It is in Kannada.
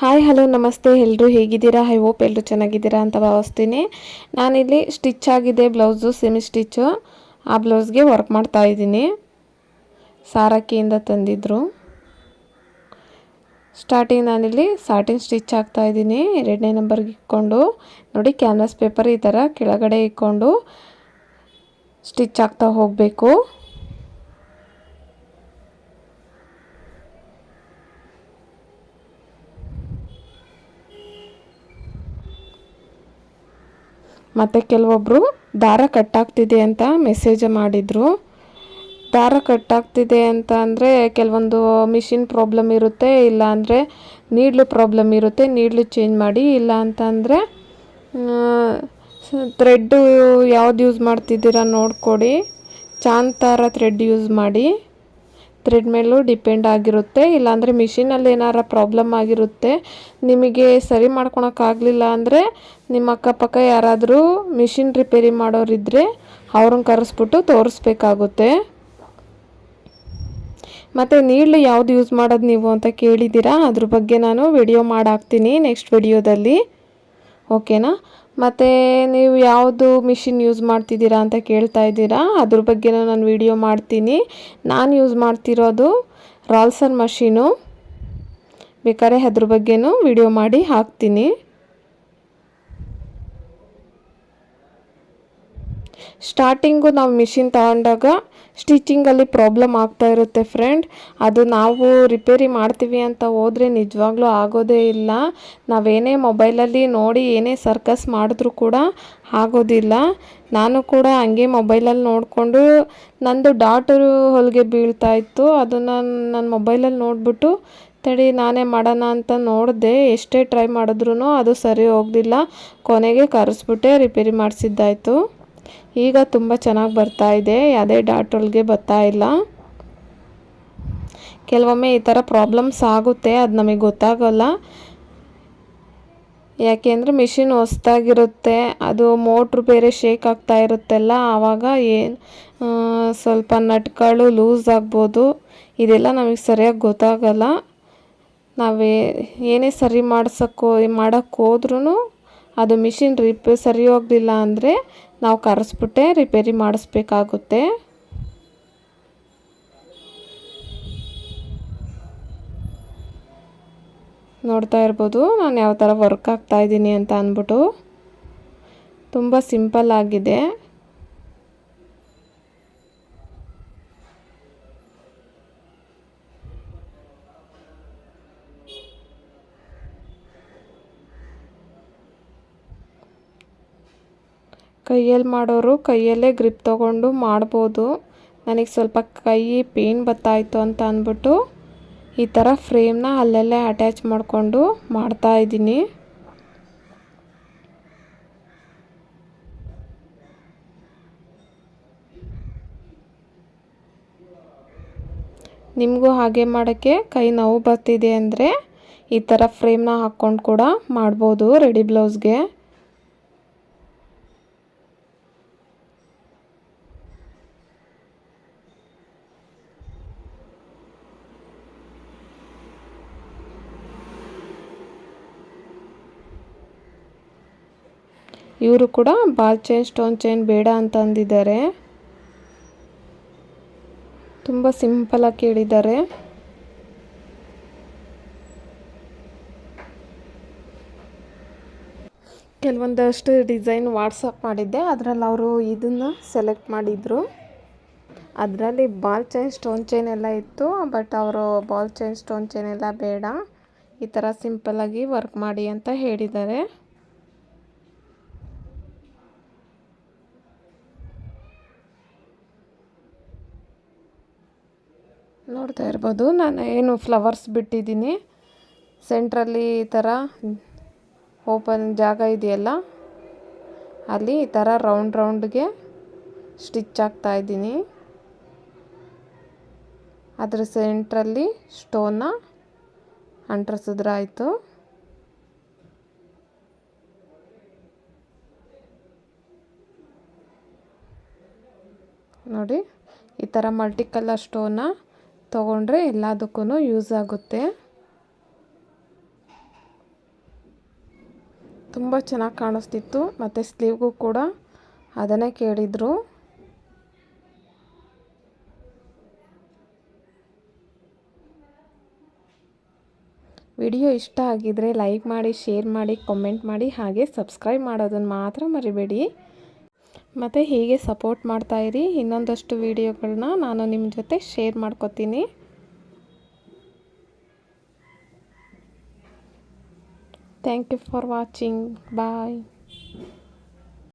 ಹಾಯ್ ಹಲೋ ನಮಸ್ತೆ. ಎಲ್ಲರೂ ಹೇಗಿದ್ದೀರಾ? ಐ ಹೋಪ್ ಎಲ್ಲರೂ ಚೆನ್ನಾಗಿದ್ದೀರಾ ಅಂತ ಭಾವಿಸ್ತೀನಿ. ನಾನಿಲ್ಲಿ ಸ್ಟಿಚ್ ಆಗಿದೆ, ಬ್ಲೌಸು ಸೆಮಿ ಸ್ಟಿಚ್ಚು ಆ ಬ್ಲೌಸ್ಗೆ ವರ್ಕ್ ಮಾಡ್ತಾ ಇದ್ದೀನಿ. ಸಾರಕ್ಕಿಯಿಂದ ತಂದಿದ್ರು. ಸ್ಟಾರ್ಟಿಂಗ್ ನಾನಿಲ್ಲಿ ಸಾಟಿನ್ ಸ್ಟಿಚ್ ಹಾಕ್ತಾ ಇದ್ದೀನಿ. ಎರಡನೇ ನಂಬರ್ಗೆ ಇಟ್ಕೊಂಡು ನೋಡಿ ಕ್ಯಾನ್ವಾಸ್ ಪೇಪರ್ ಈ ಥರ ಕೆಳಗಡೆ ಇಟ್ಕೊಂಡು ಸ್ಟಿಚ್ ಆಗ್ತಾ ಹೋಗಬೇಕು. ಮತ್ತು ಕೆಲವೊಬ್ಬರು ದಾರ ಕಟ್ಟಾಗ್ತಿದೆ ಅಂತ ಮೆಸೇಜ್ ಮಾಡಿದರು. ದಾರ ಕಟ್ಟಾಗ್ತಿದೆ ಅಂತ ಅಂದರೆ ಕೆಲವೊಂದು ಮಿಷಿನ್ ಪ್ರಾಬ್ಲಮ್ ಇರುತ್ತೆ, ಇಲ್ಲ ಅಂದರೆ ನೀಡ್ಲು ಪ್ರಾಬ್ಲಮ್ ಇರುತ್ತೆ, ನೀಡ್ಲು ಚೇಂಜ್ ಮಾಡಿ, ಇಲ್ಲ ಅಂತಂದರೆ ಥ್ರೆಡ್ಡು ಯಾವ್ದು ಯೂಸ್ ಮಾಡ್ತಿದ್ದೀರಾ ನೋಡ್ಕೊಡಿ. ಥರ ಥ್ರೆಡ್ ಯೂಸ್ ಮಾಡಿ. ಥ್ರೆಡ್ ಮೇಲೂ ಡಿಪೆಂಡ್ ಆಗಿರುತ್ತೆ. ಇಲ್ಲಾಂದರೆ ಮಿಷಿನಲ್ಲಿ ಏನಾರ ಪ್ರಾಬ್ಲಮ್ ಆಗಿರುತ್ತೆ, ನಿಮಗೆ ಸರಿ ಮಾಡ್ಕೊಳಕ್ಕಾಗಲಿಲ್ಲ ಅಂದರೆ ನಿಮ್ಮ ಅಕ್ಕಪಕ್ಕ ಯಾರಾದರೂ ಮಿಷಿನ್ ರಿಪೇರಿ ಮಾಡೋರಿದ್ದರೆ ಅವ್ರನ್ನ ಕರೆಸ್ಬಿಟ್ಟು ತೋರಿಸ್ಬೇಕಾಗುತ್ತೆ. ಮತ್ತು ನೀಡ್ಲು ಯಾವುದು ಯೂಸ್ ಮಾಡೋದು ನೀವು ಅಂತ ಕೇಳಿದ್ದೀರಾ? ಅದ್ರ ಬಗ್ಗೆ ನಾನು ವಿಡಿಯೋ ಮಾಡಾಕ್ತೀನಿ ನೆಕ್ಸ್ಟ್ ವಿಡಿಯೋದಲ್ಲಿ ಓಕೆನಾ ಮತ್ತು ನೀವು ಯಾವುದು ಮಿಷಿನ್ ಯೂಸ್ ಮಾಡ್ತಿದ್ದೀರಾ ಅಂತ ಕೇಳ್ತಾ ಇದ್ದೀರಾ, ಅದ್ರ ಬಗ್ಗೆನೂ ನಾನು ವಿಡಿಯೋ ಮಾಡ್ತೀನಿ. ನಾನು ಯೂಸ್ ಮಾಡ್ತಿರೋದು ರಾಲ್ಸನ್ ಮಷೀನು. ಬೇಕಾದ್ರೆ ಅದ್ರ ಬಗ್ಗೆನೂ ವಿಡಿಯೋ ಮಾಡಿ ಹಾಕ್ತೀನಿ. ಸ್ಟಾರ್ಟಿಂಗು ನಾವು ಮಿಷಿನ್ ತಗೊಂಡಾಗ ಸ್ಟಿಚಿಂಗಲ್ಲಿ ಪ್ರಾಬ್ಲಮ್ ಆಗ್ತಾ ಇರುತ್ತೆ ಫ್ರೆಂಡ್ ಅದು ನಾವು ರಿಪೇರಿ ಮಾಡ್ತೀವಿ ಅಂತ ಹೋದರೆ ನಿಜವಾಗ್ಲೂ ಆಗೋದೇ ಇಲ್ಲ. ನಾವೇನೇ ಮೊಬೈಲಲ್ಲಿ ನೋಡಿ ಏನೇ ಸರ್ಕಸ್ ಮಾಡಿದ್ರೂ ಕೂಡ ಆಗೋದಿಲ್ಲ. ನಾನು ಕೂಡ ಹಂಗೆ ಮೊಬೈಲಲ್ಲಿ ನೋಡಿಕೊಂಡು ನಂದು ಡಾಟರು ಹೊಲಿಗೆ ಬೀಳ್ತಾ ಇತ್ತು. ಅದನ್ನು ನನ್ನ ಮೊಬೈಲಲ್ಲಿ ನೋಡಿಬಿಟ್ಟು ತಡಿ ನಾನೇ ಮಾಡೋಣ ಅಂತ ನೋಡಿದೆ. ಎಷ್ಟೇ ಟ್ರೈ ಮಾಡಿದ್ರೂ ಅದು ಸರಿ ಹೋಗ್ದಿಲ್ಲ. ಕೊನೆಗೆ ಕರೆಸ್ಬಿಟ್ಟೆ ರಿಪೇರಿ ಮಾಡಿಸಿದ್ದಾಯಿತು. ಈಗ ತುಂಬ ಚೆನ್ನಾಗಿ ಬರ್ತಾ ಇದೆ. ಯಾವುದೇ ಡಾಟ್ ಒಳಗೆ ಬರ್ತಾ ಇಲ್ಲ. ಕೆಲವೊಮ್ಮೆ ಈ ಥರ ಪ್ರಾಬ್ಲಮ್ಸ್ ಆಗುತ್ತೆ, ಅದು ನಮಗೆ ಗೊತ್ತಾಗೋಲ್ಲ. ಯಾಕೆಂದರೆ ಮಿಷಿನ್ ಹೊಸ್ದಾಗಿರುತ್ತೆ, ಅದು ಮೋಟ್ರ್ ಬೇರೆ ಶೇಕ್ ಆಗ್ತಾ ಇರುತ್ತಲ್ಲ, ಆವಾಗ ಏನು ಸ್ವಲ್ಪ ನಟ್ಗಳು ಲೂಸ್ ಆಗ್ಬೋದು. ಇದೆಲ್ಲ ನಮಗೆ ಸರಿಯಾಗಿ ಗೊತ್ತಾಗಲ್ಲ. ನಾವೇ, ಏನೇ ಸರಿ ಮಾಡ್ಸೋಕ್ಕೋ ಮಾಡೋಕ್ಕೋದ್ರೂ ಅದು ಮಿಷಿನ್ ರಿಪೇ, ಸರಿ ಹೋಗಲಿಲ್ಲ ಅಂದರೆ ನಾವು ಕರೆಸ್ಬಿಟ್ಟೆ, ರಿಪೇರಿ ಮಾಡಿಸ್ಬೇಕಾಗುತ್ತೆ. ನೋಡ್ತಾ ಇರ್ಬೋದು, ನಾನು ಯಾವ ಥರ ವರ್ಕ್ ಆಗ್ತಾ ಇದ್ದೀನಿ ಅಂತ ಅಂದ್ಬಿಟ್ಟು. ತುಂಬ ಸಿಂಪಲ್ ಆಗಿದೆ. ಕೈಯಲ್ಲಿ ಮಾಡೋರು ಕೈಯಲ್ಲೇ ಗ್ರಿಪ್ ತೊಗೊಂಡು ಮಾಡ್ಬೋದು. ನನಗೆ ಸ್ವಲ್ಪ ಕೈ ಪೇನ್ ಬತ್ತಾಯಿತು ಅಂತ ಅಂದ್ಬಿಟ್ಟು ಈ ಥರ ಫ್ರೇಮ್ನ ಅಲ್ಲಲ್ಲೇ ಅಟ್ಯಾಚ್ ಮಾಡಿಕೊಂಡು ಮಾಡ್ತಾಯಿದ್ದೀನಿ ನಿಮಗೂ ಹಾಗೆ ಮಾಡೋಕ್ಕೆ ಕೈ ನೋವು ಬರ್ತಿದೆ ಅಂದರೆ ಈ ಥರ ಫ್ರೇಮ್ನ ಹಾಕ್ಕೊಂಡು ಕೂಡ ಮಾಡ್ಬೋದು ರೆಡಿ ಬ್ಲೌಸ್ಗೆ ಇವರು ಕೂಡ ಬಾಲ್ ಚೈನ್, ಸ್ಟೋನ್ ಚೈನ್ ಬೇಡ ಅಂತ ಅಂದಿದ್ದಾರೆ. ತುಂಬ ಸಿಂಪಲಾಗಿ ಕೇಳಿದ್ದಾರೆ ಕೆಲವೊಂದಷ್ಟು ಡಿಸೈನ್ ವಾಟ್ಸಪ್ ಮಾಡಿದ್ದೆ, ಅದರಲ್ಲಿ ಅವರು ಇದನ್ನು ಸೆಲೆಕ್ಟ್ ಮಾಡಿದರು. ಅದರಲ್ಲಿ ಬಾಲ್ ಚೈನ್, ಸ್ಟೋನ್ ಚೈನ್ ಎಲ್ಲ ಇತ್ತು, ಬಟ್ ಅವರು ಬಾಲ್ ಚೈನ್, ಸ್ಟೋನ್ ಚೈನ್ ಎಲ್ಲ ಬೇಡ. ಈ ಥರ ಸಿಂಪಲ್ಲಾಗಿ ವರ್ಕ್ ಮಾಡಿ ಅಂತ ಹೇಳಿದ್ದಾರೆ. ನೋಡ್ತಾ ಇರ್ಬೋದು. ನಾನು ಏನು ಫ್ಲವರ್ಸ್ ಬಿಟ್ಟಿದ್ದೀನಿ. ಸೆಂಟ್ರಲ್ಲಿ ಈ ಥರ ಓಪನ್ ಜಾಗ ಇದೆಯಲ್ಲ, ಅಲ್ಲಿ ಈ ಥರ ರೌಂಡ್ ರೌಂಡ್ಗೆ ಸ್ಟಿಚ್ ಆಗ್ತಾ ಇದ್ದೀನಿ. ಅದರ ಸೆಂಟ್ರಲ್ಲಿ ಸ್ಟೋನ ಅಂಟ್ರಿಸಿದ್ರೆ ಆಯಿತು. ನೋಡಿ, ಈ ಥರ ಮಲ್ಟಿ ಕಲರ್ ಸ್ಟೋನ್ನ ತೊಗೊಂಡ್ರೆ ಎಲ್ಲದಕ್ಕೂ ಯೂಸ್ ಆಗುತ್ತೆ. ತುಂಬ ಚೆನ್ನಾಗಿ ಕಾಣಿಸ್ತಿತ್ತು, ಮತ್ತು ಸ್ಲೀವ್ಗೂ ಕೂಡ. ಅದನ್ನೇ ಕೇಳಿದರು. ವಿಡಿಯೋ ಇಷ್ಟ ಆಗಿದ್ರೆ ಲೈಕ್ ಮಾಡಿ, ಶೇರ್ ಮಾಡಿ, ಕಮೆಂಟ್ ಮಾಡಿ, ಹಾಗೆ ಸಬ್ಸ್ಕ್ರೈಬ್ ಮಾಡೋದನ್ನು ಮಾತ್ರ ಮರಿಬೇಡಿ. ಮತ್ತು ಹೀಗೆ ಸಪೋರ್ಟ್ ಮಾಡ್ತಾಯಿರಿ ಇನ್ನೊಂದಷ್ಟು ವೀಡಿಯೋಗಳನ್ನ ನಾನು ನಿಮ್ಮ ಜೊತೆ ಶೇರ್ ಮಾಡ್ಕೋತೀನಿ. Thank you for watching bye